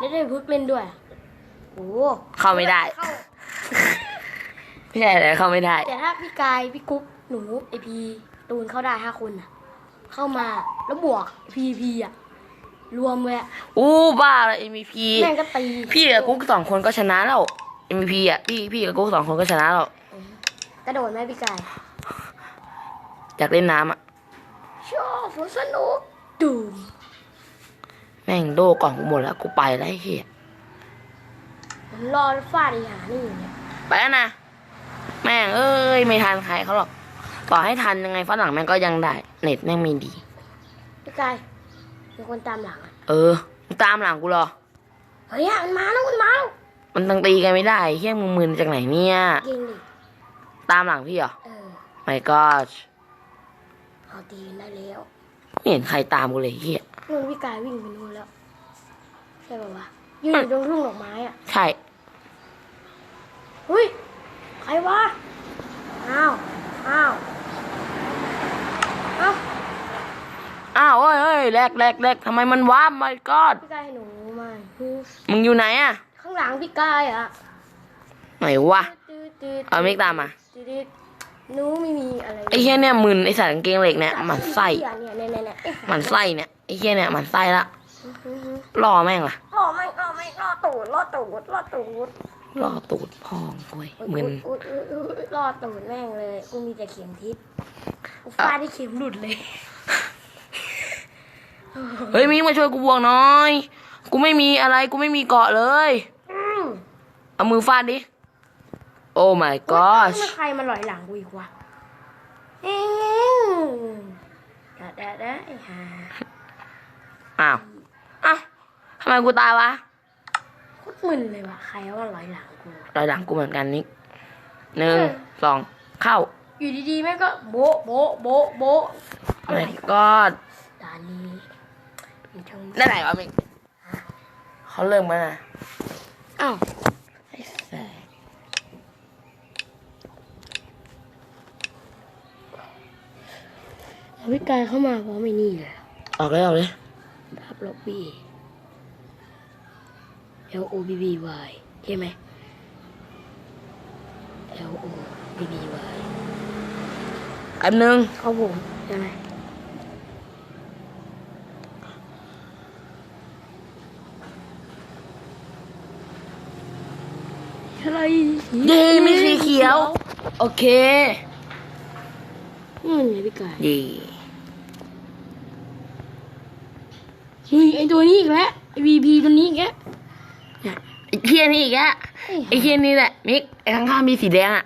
แล้วได้พึกเล่นด้วยอะโอ้เข้าไม่ได้ เข้าไม่ใช่อะไรเข้าไม่ได้ แต่ถ้าพี่กาย พี่กุ๊กหนูไอพีตูนเข้าได้ห้าคนอะ เข้ามาแล้วบวกพีพีอะ รวมเลยอะอู้บ้าเลย MVP แม่งก็ตีพี่กับกุ๊กสองคนก็ชนะแล้ว MVP อะ พี่พี่กับกุ๊กสองคนก็ชนะแล้ว กระโดดไหมพี่กายอยากเล่นน้ำอะ ชอบฝนสนุกดูมแม่งโดกล่องกูหมดแล้วกูไปแล้วไอ้เหี้ยผมรอฟาดอีหานี่อยู่เนี่ยไปแล้วนะ แม่งเอ้ยไม่ทันใครเขาหรอก ต่อให้ทันยังไงฝรั่งแม่งก็ยังได้ เน็ตแม่งมีดี พี่กายมีคนตามหลังอะเออมึงตามหลังกูเหรอ เฮ้ยอะมันมาแล้วมันมาแล้วมันตั้งตีกันไม่ได้เฮี้ยมึงมึนจากไหนเนี่ย ยิงดิตามหลังพี่เหรอ เออ my god เอาตีนได้แล้ว ไม่เห็นใครตามกูเลยเฮี้ย นู่นพี่กายวิ่งไปนู่นแล้วใช่ป่าวะยืนอยู่ตรงทุ่งดอกไม้อะใช่ เฮ้ยใครวะอ้าวอ้าวอ้าวอ้าวเฮ้ยเฮ้ยแลกแลกแลกทำไมมันว้า my god พี่กายให้หนูมามึงอยู่ไหนอะข้างหลังพี่กายอะไหนวะตืดตืดเอามิกตามมาตืดตืดหนูไม่มีอะไรไอ้เฮี้ยเนี่ยมึนไอ้สัตว์กางเกงเหล็กเนี่ยหมันไส้เนี่ยเนี่ยเนี่ยเนี่ยเอ๊ะหมันไส้เนี่ยไอ้เฮี้ยเนี่ยหมันไส้ละอื้อหือหือรอแม่งล่ะรอไม่รอไม่รอตูดรอตูดรอตูดรอตูดพองเว้ยมึนอุ๊ยอุ๊ยอุ๊ยอุ๊ยรอตูดแม่งเลยกูมีแต่เข็มทิศกูฟาดที่เข็มหลุดเลยเฮ้ยมิกมาช่วยกูบวกหน้อย กูไม่มีอะไรกูไม่มีเกาะเลยอืมเอามือฟาดดิโอ้ my gosh ทำไมใครมาหลอยหลังกูอีกวะเอ็งดะดะดะไอ้ห่า อ้าวอ้าวทำไมกูตายวะโคตรมึนเลยว่ะ ใครว่าหลอยหลังกู รอยหลังกูเหมือนกันนิกหนึ่งสองเข้าอยู่ดีๆแม่งก็โบ๊ะโบ๊ะโบ๊ะโบ๊ะโอ้ my god ด่านนี้มีทั้งได้ไหนวะมิกเขาเริ่มมานะอ้าวไอ้แสบเอาพี่กายเข้ามาเพราะไม่นี่เลยออกเลยออกเลยทับ ล็อบบี้ L O B B Y ใช่ไหม L O B B Y อันหนึ่งเขาผมใช่ไหมอะไรเย้มีสีเขียว โอเคนี่มันไงพี่กายเย่ เฮ้ย ไอตัวนี้อีกแล้วไอ VP ตัวนี้อีกแล้วไอ้เทียนี่อีกอะไอ้เทียนี่แหละมิกไอ้ข้างๆมีสีแดงอะ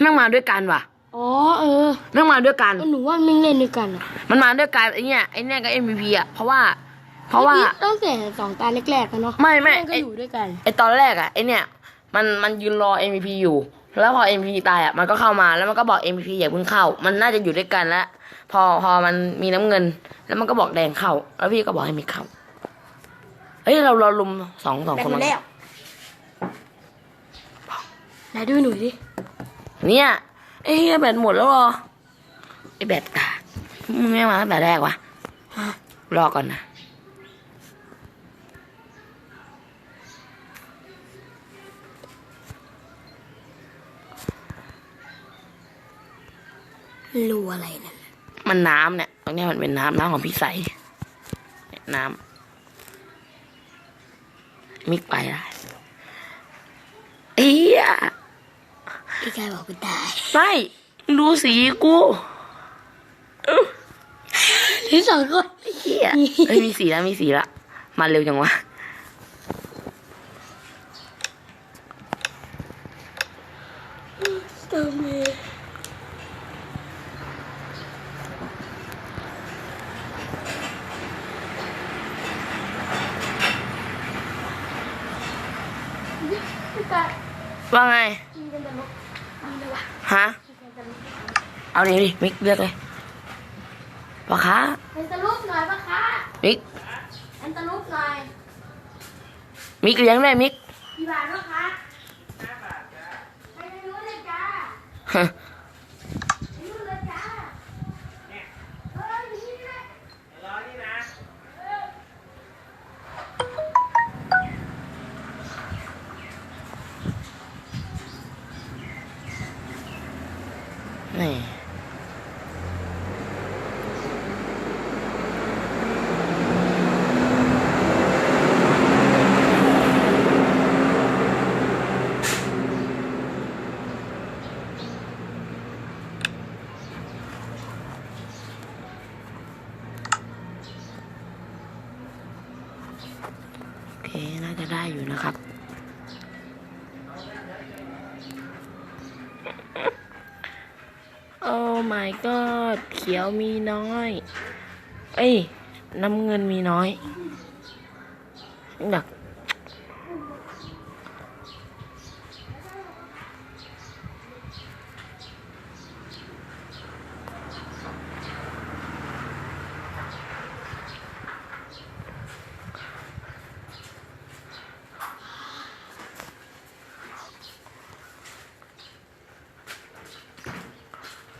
แม่งมาด้วยกันว่ะอ๋อเออแม่งมาด้วยกันหนูว่ามันเล่นด้วยกันอะมันมาด้วยกันไอ้เนี่ยไอ้เนี่ยก็ MVP อะเพราะว่า เพราะว่าตั้งแต่สองตาแรกๆกันเนาะไม่ไม่นก็ไอ้อยู่ด้วยกันไอตอนแรกอะไอเนี่ยมันมันยืนรอ MVP อยู่ แล้วพอ MVP ตายอะมันก็เข้ามาแล้วมันก็บอก MVP อย่าเพิ่งเข้า มันน่าจะอยู่ด้วยกันแล้ว พอพอมันมีน้ำเงิน แล้วมันก็บอกแดงเข้า แล้วพี่ก็บอกให้มิกเข้าเฮ้ยเราเราลุมสองสองแบตคนหมมั้ดงแล้วไหนดูหนูดิเนี่ยไอ้เหี้ยแบตหมดแล้วเหรอไอแบตกากมึงไม่มาตั้งแต่แรกวะรอก่อนนะรูอะไรนั่น มันน้ำเนี่ย ตรงเนี้ยมันเป็นน้ำน้ำของพี่ใสเนี่ยน้ำมิกไปได้เอียพี่กายบอกกูตายไม่ดูสีกูที่สองคนเฮียเอ้ยมีสีแล้วมีสีแล้วมาเร็วจังวะเติมเลยพี่กาย ว่าไงมีกันแต่ลบมีเลยวะฮะมีกันแต่ลบเอานี่ดิมิกเลือกเลยปะคะแอนตาลูปหน่อยปะคะมิกแอนตาลูปหน่อยมิกเลี้ยงด้วยมิกกี่บาทปะคะห้าบาทจ้าไปทางนู้นเลยจ้า ฮะ ไปนู่นเลยจ้าเอออยู่นี่แหละ รอนี่นะ โอเค น่าจะได้อยู่นะครับ โอ้ my god เขียวมีน้อย เอ้ย น้ำเงินมีน้อย ดัก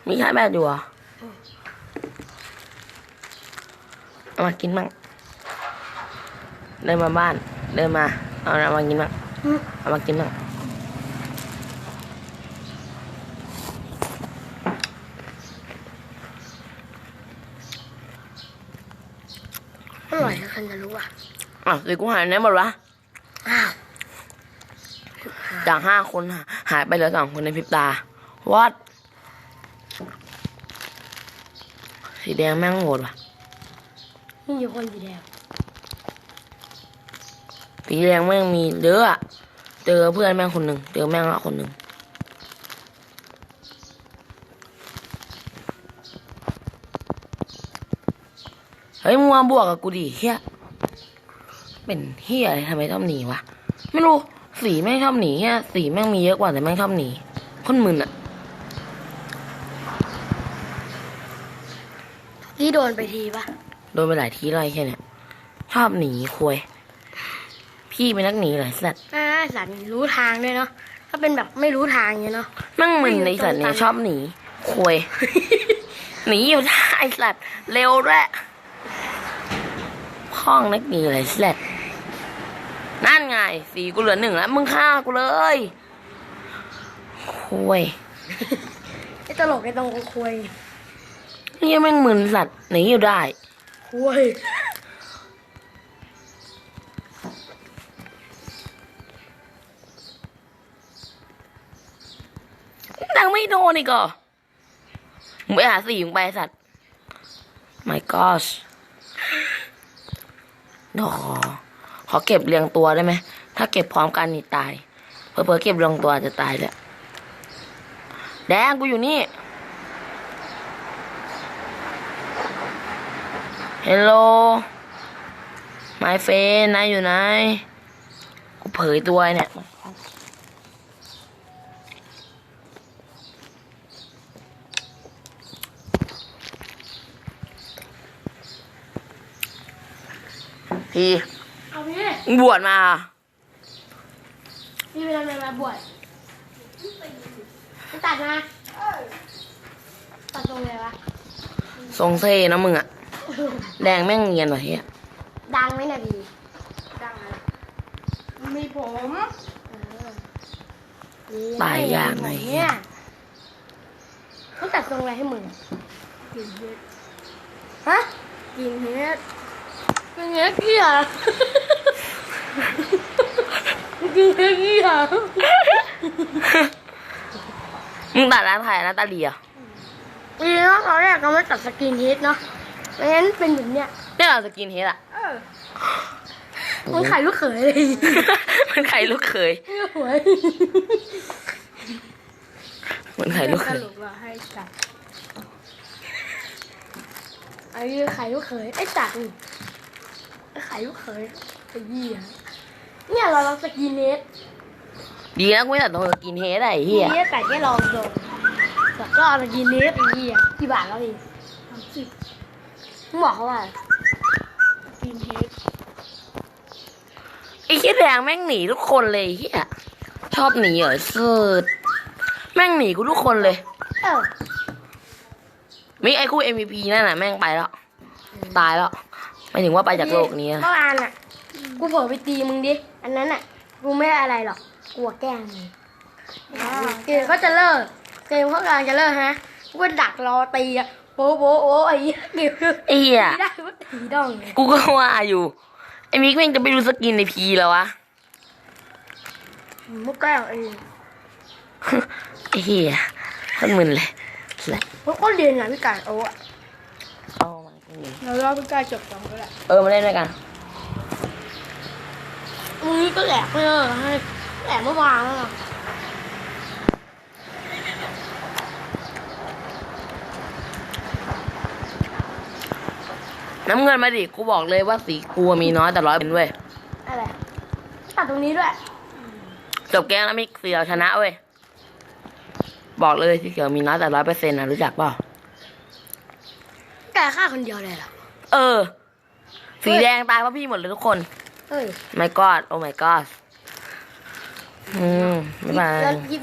ากมีใช้แบบอยู่เหรอเอามากินมั่งเดินมาบ้าน เดินมา เอาเอามากินมั่งอืมเอามากินมั่งอร่อยนะคันจะรู้อะอะสิกูหายไปไหนหมดวะอ้าวจากห้าคนหาหายไปเหลือสองคนในพริบตาวัด สีแดงแม่งโหดว่ะนี่อยู่คนสีแดงสีแดงแม่งมีเยอะอะเจอเพื่อนแม่งคนหนึ่งเจอแม่งละคนหนึ่งเฮ้ยมึงมาบวกกับกูดิเฮียเป็นเฮียอะไรทำไมชอบหนีวะไม่รู้สีแม่งชอบหนีเฮียสีแม่งมีเยอะกว่าแต่แม่งชอบหนีคนมึนอะ โดนไปทีปะโดนไปหลายทีเลยแค่เนี้ยชอบหนีคุยพี่เป็นนักหนีเหรอไอ้สัตว์อ่าสัตว์รู้ทางด้วยเนาะถ้าเป็นแบบไม่รู้ทางเงี้ยเนาะแมั่งมึนในสัตว์เนี่ยชอบหนีคุยหนีอยู่ได้ไอ้สัตว์เร็วด้วยพ้องนักหนีเลยสัตว์นั่นไงสีกูเหลือหนึ่งแล้ว มึงฆ่ากูเลยคุยไอ้ตลกไอ้ตรงกูคุย นี่แม่งมึนสัตว์หนีอยู่ได้คุยดังไม่โดนอีกเหรอมึงไปหาสีมึงไปไอ้สัตว์ my gosh ดอขอเก็บเรียงตัวได้ไหม ถ้าเก็บพร้อมกันนี่ตายเผลอๆเก็บเรียงตัวอาจจะตายเลยแดงกูอยู่นี่ Hello my friend นายอยู่ไหน กูเผยตัวเนี่ย พี่เอาพี่มึงบวชมาเหรอพี่ไปทำอะไรมาบวชไปตัดมาตัดตรงไหนวะ ทรงเซ่นะมึงอะ แดงแม่งเงียนว่ะเฮียดังไหมเนี่ยพี่ดังอะไรมีผมเออตายยากไงเนี่ยต้องตัดทรงอะไรให้มึงกินเฮ็ดฮะกินเฮ็ดกินเฮ็ดเกี่ยกินเฮ็ดเกี่ยมึงตัดร้านถ่ายร้านตาเลียดีเนาะตอนแรกเราไม่ตัดสกินเฮดเนาะ ไม่งั้นเป็นแบบเนี้ยเนี่ยเราสกินเฮดอะมันไข่ลูกเขยเลยมันไข่ลูกเขยหวยมันไข่ลูกเขยสรุปว่าให้ตัดไอ้ไข่ลูกเขยไอ้ตัดนี่ไอ้ไข่ลูกเขยไอ้ยี่ยเนี่ยเราลองสกินเฮดดีนะกูไม่ตัดตรงสกินเฮดอะไอ้เฮียนี่แต่แค่ลองดูแต่ก็เอาสกินเฮดไอ้ยี่ยกี่บาทแล้วพี่สามสิบมึง บอกเขาว่าสกินเฮดไอ้เฮียแดงแม่งหนีทุกคนเลยไอ้เฮียชอบหนีเหรอสุดแม่งหนีกูทุกคนเลย เออมีไอ้คู่ MVP นั่นน่ะแม่งไปแล้ว ตายแล้วไม่ถึงว่าไปจากโลกนี้อะเมื่อวานอะ กูเผลอไปตีมึงดิ อันนั้นอะ กูไม่ได้อะไรหรอกกูแกล้งมึงเกมก็จะเลิก เกมเขากำลังจะเลิกฮะ กูก็ดักรอตีอะ โป๊ะโป๊ะโอ้ไอ้เหี้ยเกมคือไอ้เฮียไม่ได้ว่าตีดองเลยกูก็ว่าอยู่ ไอ้มิกแม่งจะไปดูสกินในพีแล้ววะมึงแกล้งเองไอ้เฮียคนมึนเลยแหละมึงก็เรียนงานพิการโอ้อะเอามาตรงนี้เรารอพิการจบก่อนก็ได้เออมาเล่นด้วยกัน มึงนี่ก็แหลกไม่เออให้แหลกเมื่อวานแล้วอะ น้ำเงินมาดิ กูบอกเลยว่าสีกูมีน้อยแต่ร้อยเป็นเว้ย อะไรตัดตรงนี้ด้วย จบแกงแล้วมิกสีเราชนะเว้ย บอกเลยสีเขียวมีน้อยแต่ร้อยเปอร์เซ็นต์นะรู้จักเปล่า แกฆ่าคนเดียวเลยเหรอ เออ สีแดงตายเพราะพี่หมดเลยทุกคน เฮ้ย my god โอ้ my god อืมบ๊ายบาย แล้วยิบ